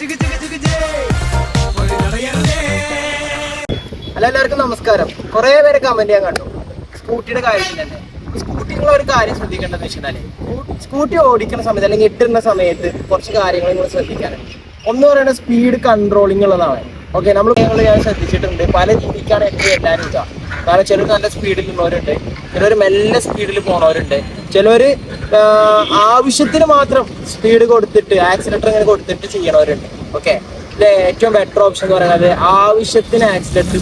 Hello എല്ലാവർക്കും നമസ്കാരം. കുറെ പേര് കമന്റ് ഞാൻ കണ്ടു. സ്കൂട്ടിയുടെ കാര്യത്തിൽ തന്നെ. സ്കൂട്ടിക്കുള്ള ഒരു കാര്യം ശ്രദ്ധിക്കേണ്ടത് വെച്ചാൽ സ്കൂട്ടി ഓടിക്കുന്ന സമയത്ത് അല്ലെങ്കിൽ ഇട്ടുന്ന സമയത്ത് കുറച്ച് കാര്യങ്ങൾ നിങ്ങൾ ശ്രദ്ധിക്കാനുണ്ട് ഒന്ന് പറയുന്നത് സ്പീഡ് കൺട്രോളിംഗ് ഉള്ളതാണ്. ഓക്കെ നമ്മൾ ഞാൻ ശ്രദ്ധിച്ചിട്ടുണ്ട്. പല രീതിക്കാണ് എല്ലാവരും ഇതാ കാരണം ചിലർ നല്ല സ്പീഡിൽ ഉള്ളവരുണ്ട് ചിലർ മെല്ലെ സ്പീഡിൽ പോണവരുണ്ട്. ചിലർ ആവശ്യത്തിന് മാത്രം സ്പീഡ് കൊടുത്തിട്ട് ആക്സിലേറ്റർ ഇങ്ങനെ കൊടുത്തിട്ട് ചെയ്യണവരുണ്ട്. ഓക്കെ ഇതിലെ ഏറ്റവും ബെറ്റർ ഓപ്ഷൻ എന്ന് പറയുന്നത് ആവശ്യത്തിന് ആക്സിലേറ്റർ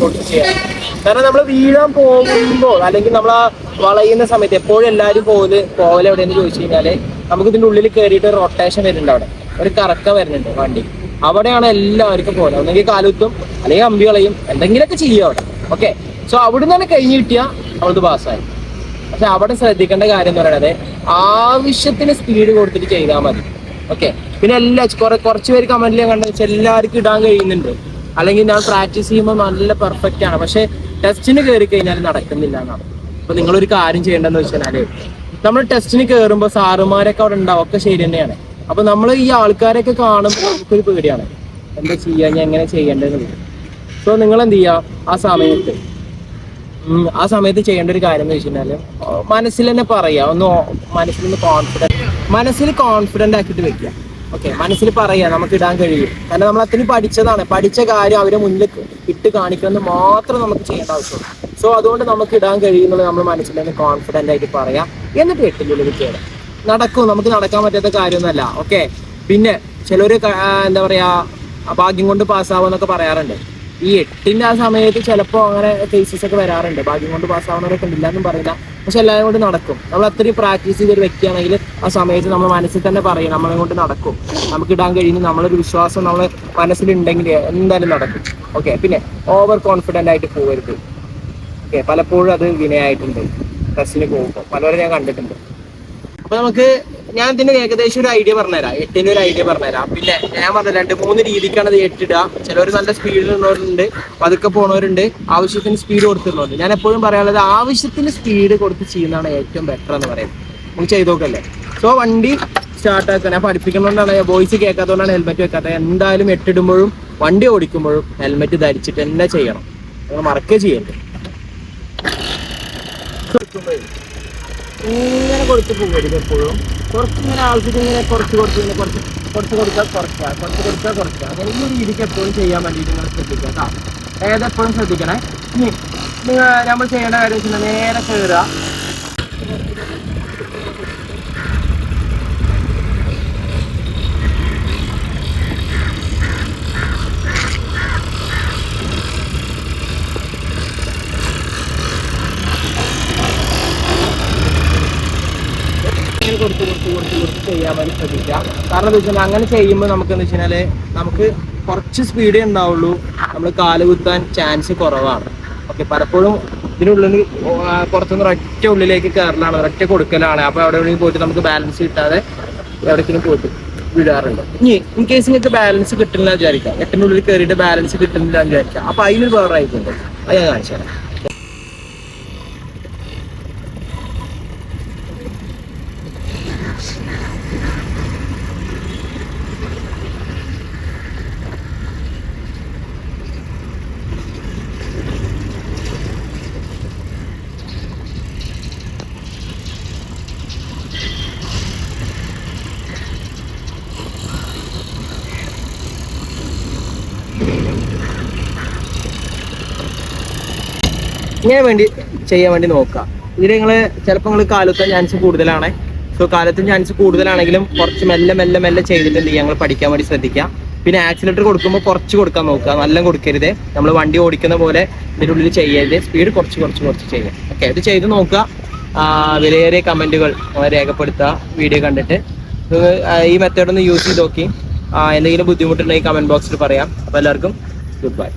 കൊടുത്ത് ചെയ്യണം കാരണം നമ്മൾ വീഴാൻ പോകുമ്പോൾ അല്ലെങ്കിൽ നമ്മൾ ആ വളയുന്ന സമയത്ത് എപ്പോഴും എല്ലാവരും പോകൽ പോകൽ എവിടെയെന്ന് ചോദിച്ചു കഴിഞ്ഞാൽ നമുക്ക് ഇതിന്റെ ഉള്ളിൽ കയറിയിട്ട് റൊട്ടേഷൻ വരുന്നുണ്ട് അവിടെ. ഒരു കറക്കം വരുന്നുണ്ട് വണ്ടി. അവിടെയാണ് എല്ലാവർക്കും പോകുന്നത് ഒന്നെങ്കിൽ കാലുത്തും അല്ലെങ്കിൽ അമ്പി കളയും എന്തെങ്കിലുമൊക്കെ ചെയ്യും അവിടെ. ഓക്കെ സോ അവിടെ തന്നെ കഴിഞ്ഞ് കിട്ടിയ അവിടുന്ന് പാസ്സായി പക്ഷെ അവിടെ ശ്രദ്ധിക്കേണ്ട കാര്യം എന്ന് പറയുന്നത് ആവശ്യത്തിന് സ്പീഡ് കൊടുത്തിട്ട് ചെയ്താൽ മതി. ഓക്കെ പിന്നെ എല്ലാ കുറെ കുറച്ച് പേര് കമന്റിൽ കണ്ടെന്ന് വെച്ചാൽ എല്ലാവർക്കും ഇടാൻ കഴിയുന്നുണ്ട്. അല്ലെങ്കിൽ ഞാൻ പ്രാക്ടീസ് ചെയ്യുമ്പോൾ നല്ല പെർഫെക്റ്റ് ആണ്. പക്ഷെ ടെസ്റ്റിന് കയറി കഴിഞ്ഞാൽ നടക്കുന്നില്ല എന്നാണ്. അപ്പൊ നിങ്ങളൊരു കാര്യം ചെയ്യേണ്ടതെന്ന് വെച്ചാൽ നമ്മൾ ടെസ്റ്റിന് കയറുമ്പോൾ സാറുമാരൊക്കെ അവിടെ ഉണ്ടാവും ഒക്കെ ശരി തന്നെയാണ്. അപ്പൊ നമ്മൾ ഈ ആൾക്കാരൊക്കെ കാണുമ്പോൾ നമുക്കൊരു പേടിയാണ്. എന്താ ചെയ്യാ ഞാൻ എങ്ങനെ ചെയ്യേണ്ടതെന്നുള്ളത് സോ നിങ്ങൾ എന്ത് ചെയ്യുക ആ സമയത്ത്? ആ സമയത്ത് ചെയ്യേണ്ട ഒരു കാര്യം എന്ന് വെച്ചിട്ടുണ്ടെങ്കിൽ മനസ്സിൽ തന്നെ പറയുക ഒന്ന് മനസ്സിൽ നിന്ന് കോൺഫിഡന്റ് മനസ്സിൽ കോൺഫിഡന്റ് ആക്കിയിട്ട് വെക്കുക ഓക്കെ മനസ്സിൽ പറയുക നമുക്ക് ഇടാൻ കഴിയും. കാരണം നമ്മൾ അത്രയും പഠിച്ചതാണ്. പഠിച്ച കാര്യം അവരെ മുന്നിൽ ഇട്ട് കാണിക്കുന്നത് മാത്രം നമുക്ക് ചെയ്യേണ്ട ആവശ്യമുള്ളൂ. സോ അതുകൊണ്ട് നമുക്ക് ഇടാൻ കഴിയുന്നത് നമ്മൾ മനസ്സിൽ തന്നെ കോൺഫിഡന്റ് ആയിട്ട് പറയാം. എന്നിട്ട് എട്ടിനുള്ളിൽ കയറാം നടക്കും നമുക്ക് നടക്കാൻ പറ്റാത്ത കാര്യമൊന്നുമല്ല. ഓക്കെ പിന്നെ ചിലർ എന്താ പറയുക ഭാഗ്യം കൊണ്ട് പാസ്സാവുമെന്നൊക്കെ പറയാറുണ്ട്. ഈ എട്ടിന്റെ ആ സമയത്ത് ചിലപ്പോ അങ്ങനെ കേസസ് ഒക്കെ വരാറുണ്ട്. ഭാഗ്യം കൊണ്ട് പാസ്സാവുന്നവരൊക്കെ ഇല്ലെന്നും പറയില്ല. പക്ഷെ എല്ലാവരും കൊണ്ട് നടക്കും. നമ്മൾ അത്രയും പ്രാക്ടീസ് ചെയ്തൊരു വ്യക്തിയാണെങ്കിൽ ആ സമയത്ത് നമ്മൾ മനസ്സിൽ തന്നെ പറയും നമ്മളെ കൊണ്ട് നടക്കും. നമുക്ക് ഇടാൻ കഴിയുന്ന നമ്മളൊരു വിശ്വാസം നമ്മൾ മനസ്സിലുണ്ടെങ്കിൽ എന്തായാലും നടക്കും. ഓക്കെ പിന്നെ ഓവർ കോൺഫിഡന്റ് ആയിട്ട് പോകരുത്. ഓക്കെ പലപ്പോഴും അത് വിനയായിട്ടുണ്ട്. ടെസ്റ്റിന് പോകുമ്പോൾ പലവരും ഞാൻ കണ്ടിട്ടുണ്ട്. അപ്പൊ നമുക്ക് ഞാൻ ഇതിന്റെ ഏകദേശം ഒരു ഐഡിയ പറഞ്ഞുതരാം. എട്ടിന്റെ ഒരു ഐഡിയ പറഞ്ഞുതരാം. പിന്നെ ഞാൻ പറഞ്ഞ രണ്ട് മൂന്ന് രീതിക്കാണ് ഇത് എട്ടിടുക ചിലർ നല്ല സ്പീഡിൽ ഉള്ളവരുണ്ട് പതുക്കെ പോണവരുണ്ട്. ആവശ്യത്തിന് സ്പീഡ് കൊടുത്തിരുന്നുണ്ട് ഞാൻ എപ്പോഴും പറയാനുള്ളത് ആവശ്യത്തിന് സ്പീഡ് കൊടുത്ത് ചെയ്യുന്നതാണ് ഏറ്റവും ബെറ്റർ എന്ന് പറയുന്നത്. നമുക്ക് ചെയ്ത് നോക്കല്ലേ? സോ വണ്ടി സ്റ്റാർട്ട് ആക്കാൻ ഞാൻ പഠിപ്പിക്കുന്നതുകൊണ്ടാണ് വോയിസ് കേൾക്കാത്തതുകൊണ്ടാണ് ഹെൽമെറ്റ് വെക്കാത്തത്. എന്തായാലും എട്ടിടുമ്പോഴും വണ്ടി ഓടിക്കുമ്പോഴും ഹെൽമെറ്റ് ധരിച്ചിട്ട് തന്നെ ചെയ്യണം. നിങ്ങൾ മറക്കേ ചെയ്യരുത്. ഇങ്ങനെ കൊടുത്ത് പോകരുത് എപ്പോഴും. കുറച്ച് ഇങ്ങനെ ആവശ്യത്തിന് ഇങ്ങനെ കുറച്ച് കുറച്ച് ഇങ്ങനെ കുറച്ച് കുറച്ച് കൊടുത്താൽ കുറയ്ക്കുക കുറച്ച് കൊടുത്താൽ കുറയ്ക്കുക. അങ്ങനെ ഈ രീതിക്ക് എപ്പോഴും ചെയ്യാൻ വേണ്ടിയിട്ട് നിങ്ങൾ ശ്രദ്ധിക്കുക കേട്ടോ. ഏതെപ്പോഴും ശ്രദ്ധിക്കണേ? ഇനി നമ്മൾ ചെയ്യേണ്ട കാര്യം വെച്ചാൽ നേരെ കയറുക കൊടുത്ത് കൊടുത്ത് കൊടുത്ത് കൊടുത്ത് ചെയ്യാൻ വേണ്ടി ശ്രദ്ധിക്കുക. കാരണം എന്താ വെച്ചാൽ അങ്ങനെ ചെയ്യുമ്പോൾ നമുക്ക് എന്താ വെച്ചാൽ നമുക്ക് കുറച്ച് സ്പീഡേ ഉണ്ടാവുള്ളൂ. നമ്മൾ കാൽ കുത്താൻ ചാൻസ് കുറവാണ്. ഓക്കെ പലപ്പോഴും ഇതിനുള്ളിൽ പുറത്തുനിന്ന് ഒരൊറ്റ ഉള്ളിലേക്ക് കയറലാണ് ഒരൊറ്റ കൊടുക്കലാണ്. അപ്പോൾ അവിടെ പോയിട്ട് നമുക്ക് ബാലൻസ് കിട്ടാതെ എവിടേക്കും പോയിട്ട് വിടാറുണ്ട്. ഇനി ഇൻ കേസ് നിങ്ങൾക്ക് ബാലൻസ് കിട്ടുന്നില്ല വിചാരിക്കാം എട്ടിനുള്ളിൽ കയറിയിട്ട് ബാലൻസ് കിട്ടുന്നില്ല വിചാരിക്കാം അപ്പോൾ അതിന് വേറെ ആയിട്ടുണ്ട്. അത് ഞാൻ കാണിച്ചു തരാം ഇങ്ങനെ വേണ്ടി ചെയ്യാൻ വേണ്ടി നോക്കുക. ഇതിൽ നിങ്ങൾ ചിലപ്പോൾ നിങ്ങൾ കാലത്തെ ചാൻസ് കൂടുതലാണ്. സോ കാലത്തെ ചാൻസ് കൂടുതലാണെങ്കിലും കുറച്ച് മെല്ലെ മെല്ലെ മെല്ലെ ചെയ്തിട്ട് എന്ത് ഞങ്ങൾ പഠിക്കാൻ വേണ്ടി ശ്രദ്ധിക്കാം പിന്നെ ആക്സിലേറ്റർ കൊടുക്കുമ്പോൾ കുറച്ച് കൊടുക്കാൻ നോക്കുക. നല്ല കൊടുക്കരുത്. നമ്മൾ വണ്ടി ഓടിക്കുന്ന പോലെ ഇതിന്റെ ഉള്ളിൽ ചെയ്യരുത്. സ്പീഡ് കുറച്ച് കുറച്ച് കുറച്ച് ചെയ്യുക ഓക്കെ ഇത് ചെയ്ത് നോക്കുക. വിലയേറിയ കമന്റുകൾ രേഖപ്പെടുത്തുക. വീഡിയോ കണ്ടിട്ട്. ഈ മെത്തേഡ് ഒന്ന് യൂസ് ചെയ്ത് നോക്കി. എന്തെങ്കിലും ബുദ്ധിമുട്ടുണ്ടെങ്കിൽ കമന്റ് ബോക്സിൽ പറയാം. അപ്പോൾ എല്ലാവർക്കും ഗുഡ് ബൈ